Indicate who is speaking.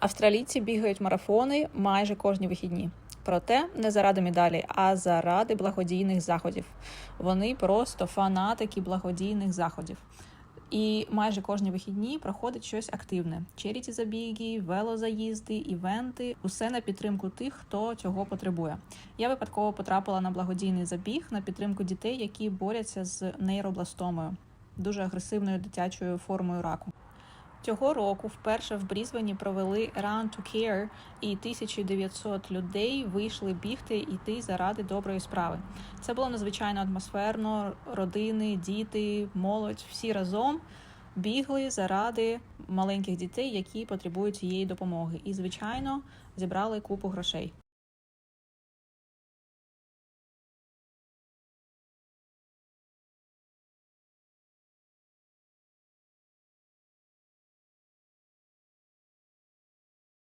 Speaker 1: Австралійці бігають марафони майже кожні вихідні. Проте не заради медалі, а заради благодійних заходів. Вони просто фанатики благодійних заходів. І майже кожні вихідні проходить щось активне: черіті забіги, велозаїзди, івенти усе на підтримку тих, хто цього потребує. Я випадково потрапила на благодійний забіг на підтримку дітей, які борються з нейробластомою, дуже агресивною дитячою формою раку. Цього року вперше в Брізвені провели Run to Care, і 1900 людей вийшли бігти йти заради доброї справи. Це було надзвичайно атмосферно. Родини, діти, молодь всі разом бігли заради маленьких дітей, які потребують цієї допомоги. І, звичайно, зібрали купу грошей.